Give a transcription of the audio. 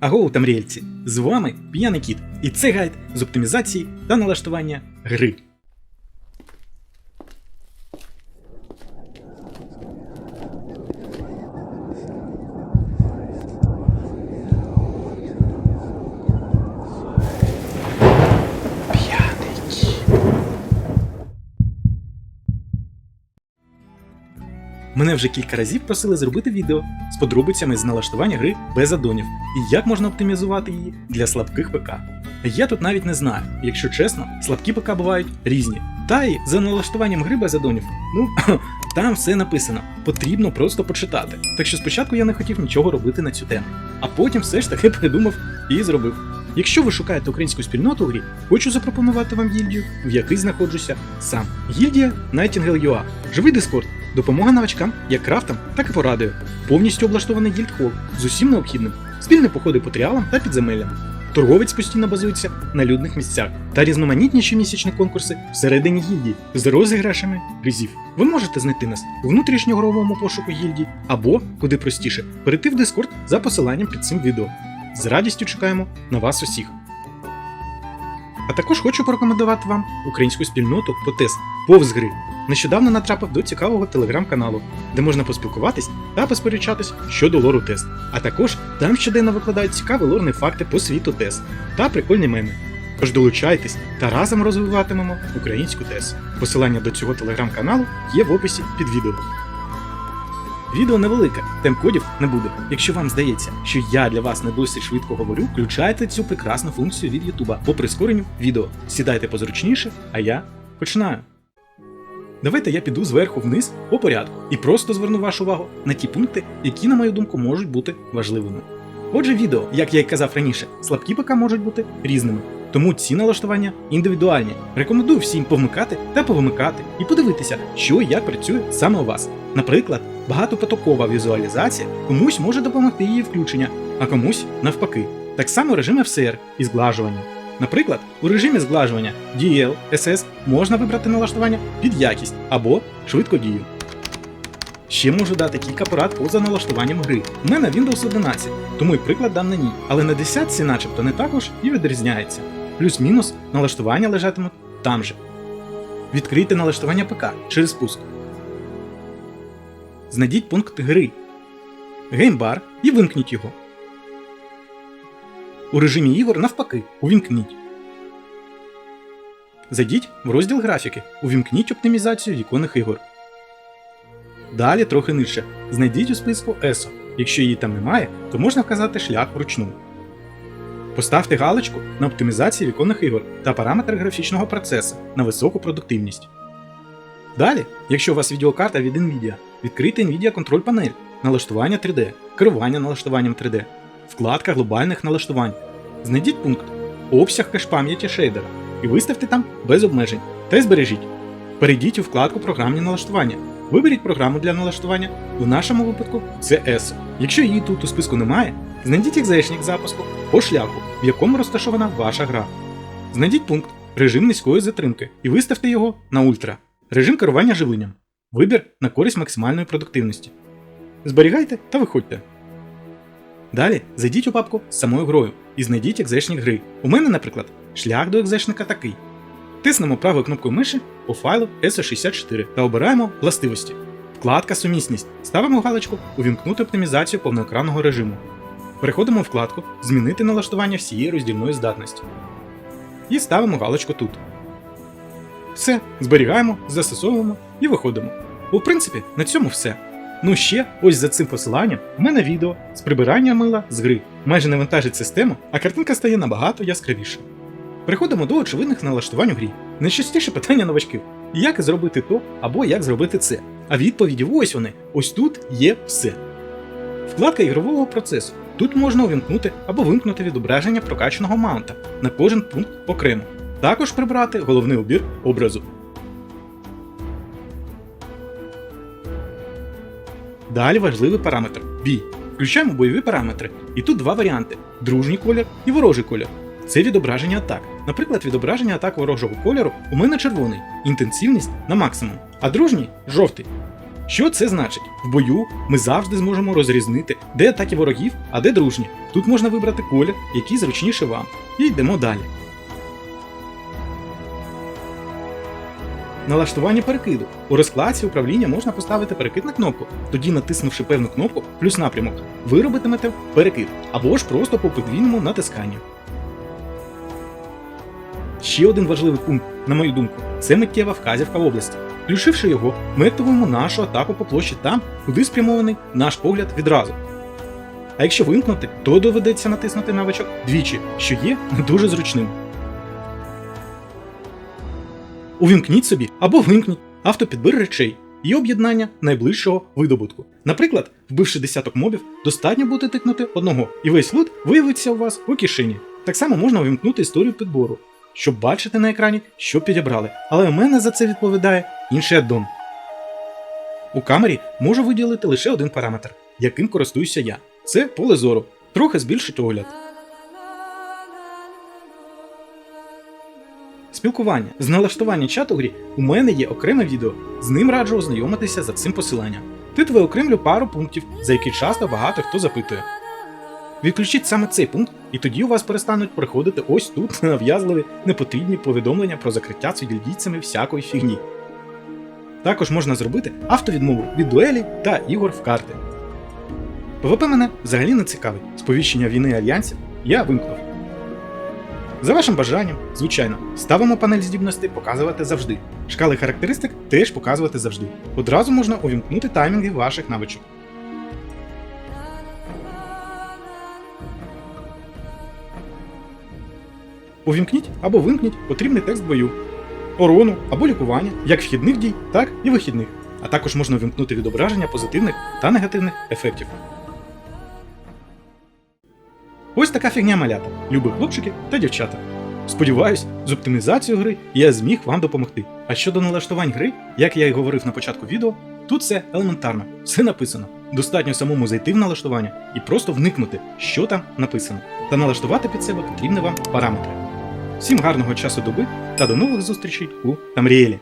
Агоу тамріельці! З вами П'яний Кіт, і це гайд з оптимізації та налаштування гри. Мене вже кілька разів просили зробити відео з подробицями з налаштування гри без адонів і як можна оптимізувати її для слабких ПК. Я тут навіть не знаю, якщо чесно, слабкі ПК бувають різні. Та й за налаштуванням гри без адонів, ну там все написано, потрібно просто почитати. Так що спочатку я не хотів нічого робити на цю тему, а потім все ж таки придумав і зробив. Якщо ви шукаєте українську спільноту у грі, хочу запропонувати вам гільдію, в якій знаходжуся сам. Гільдія Nightingale.ua. Живий дискорд, допомога новачкам як крафтам, так і порадою. Повністю облаштований гільдхол з усім необхідним, спільні походи по тріалам та підземеллям. Торговець постійно базується на людних місцях та різноманітні щомісячні конкурси всередині гільдії з розіграшами призів. Ви можете знайти нас у внутрішньогровому пошуку гільдії або, куди простіше, перейти в Discord за посиланням під цим відео. З радістю чекаємо на вас усіх. А також хочу порекомендувати вам українську спільноту по тест повз гри. Нещодавно натрапив до цікавого телеграм-каналу, де можна поспілкуватись та посперечатись щодо лору тест. А також там щоденно викладають цікаві лорні факти по світу тест та прикольні меми. Тож долучайтесь та разом розвиватимемо українську тес. Посилання до цього телеграм-каналу є в описі під відео. Відео невелике, темкодів не буде. Якщо вам здається, що я для вас не досить швидко говорю, включайте цю прекрасну функцію від Ютуба по прискоренню відео. Сідайте позручніше, а я починаю. Давайте я піду зверху вниз по порядку і просто зверну вашу увагу на ті пункти, які, на мою думку, можуть бути важливими. Отже, відео, як я й казав раніше, слабкі ПК можуть бути різними. Тому ці налаштування індивідуальні. Рекомендую всім повмикати та повимикати і подивитися, що і як працює саме у вас. Наприклад, багатопотокова візуалізація комусь може допомогти її включення, а комусь навпаки. Так само режим FCR і зглажування. Наприклад, у режимі зглажування DL, SS можна вибрати налаштування під якість або швидкодію. Ще можу дати кілька порад поза налаштуванням гри. У мене Windows 11, тому і приклад дам на ній, але на десятці начебто не також і відрізняється. Плюс-мінус налаштування лежатимуть там же. Відкрийте налаштування ПК через пуск. Знайдіть пункт гри. Геймбар і вимкніть його. У режимі ігор навпаки увімкніть. Зайдіть в розділ графіки. Увімкніть оптимізацію віконних ігор. Далі трохи нижче. Знайдіть у списку ESO. Якщо її там немає, то можна вказати шлях вручну. Поставте галочку на оптимізації віконних ігор та параметри графічного процесу на високу продуктивність. Далі, якщо у вас відеокарта від Nvidia, відкрийте Nvidia Control Panel, налаштування 3D, керування налаштуванням 3D, вкладка глобальних налаштувань. Знайдіть пункт Обсяг кеш-пам'яті шейдера і виставте там без обмежень та й збережіть. Перейдіть у вкладку Програмні налаштування. Виберіть програму для налаштування. В нашому випадку це ESO. Якщо її тут у списку немає, знайдіть екзешник запуску по шляху, в якому розташована ваша гра. Знайдіть пункт Режим низької затримки і виставте його на ультра. Режим керування живленням. Вибір на користь максимальної продуктивності. Зберігайте та виходьте. Далі зайдіть у папку з самою грою і знайдіть екзешник гри. У мене, наприклад, шлях до екзешника такий. Тиснемо правою кнопкою миші по файлу SO64 та обираємо властивості. Вкладка Сумісність. Ставимо галочку Увімкнути оптимізацію повноекранного режиму. Переходимо в вкладку Змінити налаштування всієї роздільної здатності. І ставимо галочку тут. Все, зберігаємо, застосовуємо і виходимо. У принципі, на цьому все. Ну ще ось за цим посиланням у мене відео з прибирання мила з гри. Майже не вантажить систему, а картинка стає набагато яскравіше. Переходимо до очевидних налаштувань у грі. Найчастіше питання новачків: як зробити то або як зробити це. А відповіді ось вони: ось тут є все. Вкладка ігрового процесу. Тут можна увімкнути або вимкнути відображення прокачаного маунта на кожен пункт окремо. Також прибрати головний убір образу. Далі важливий параметр бій. Включаємо бойові параметри. І тут два варіанти: дружній колір і ворожий колір. Це відображення атак. Наприклад, відображення атак ворожого кольору у мене червоний, інтенсивність на максимум, а дружній жовтий. Що це значить? В бою ми завжди зможемо розрізнити, де атаки ворогів, а де дружні. Тут можна вибрати колір, який зручніше вам. І йдемо далі. Налаштування перекиду. У розкладці управління можна поставити перекид на кнопку. Тоді, натиснувши певну кнопку плюс напрямок, ви робитимете перекид або ж просто по подвійному натисканню. Ще один важливий пункт, на мою думку, це миттєва вказівка в області. Включивши його, ми активуємо нашу атаку по площі там, куди спрямований наш погляд відразу. А якщо вимкнути, то доведеться натиснути навичок двічі, що є не дуже зручним. Увімкніть собі або вимкніть автопідбір речей і об'єднання найближчого видобутку. Наприклад, вбивши десяток мобів, достатньо буде тикнути одного, і весь лут виявиться у вас у кишені. Так само можна увімкнути історію підбору, щоб бачити на екрані, що підібрали. Але у мене за це відповідає інший аддон. У камері можу виділити лише один параметр, яким користуюся я. Це поле зору. Трохи збільшить огляд. Спілкування з налаштування чату грі у мене є окреме відео. З ним раджу ознайомитися за цим посиланням. Тут виокремлю пару пунктів, за які часто багато хто запитує. Відключіть саме цей пункт, і тоді у вас перестануть приходити ось тут нав'язливі непотрібні повідомлення про закриття цивільдійцями всякої фігні. Також можна зробити автовідмову від дуелі та ігор в карти. ПВП мене взагалі не цікавить. Сповіщення війни альянсів я вимкнув. За вашим бажанням, звичайно, ставимо панель здібностей показувати завжди. Шкали характеристик теж показувати завжди. Одразу можна увімкнути таймінги ваших навичок. Увімкніть або вимкніть потрібний текст бою, орону або лікування як вхідних дій, так і вихідних. А також можна увімкнути відображення позитивних та негативних ефектів. Ось така фігня малята, любі хлопчики та дівчата. Сподіваюсь, з оптимізацією гри я зміг вам допомогти. А щодо налаштувань гри, як я й говорив на початку відео, тут все елементарно, все написано. Достатньо самому зайти в налаштування і просто вникнути, що там написано, та налаштувати під себе потрібні вам параметри. Всім гарного часу доби та до нових зустрічей у Тамріелі!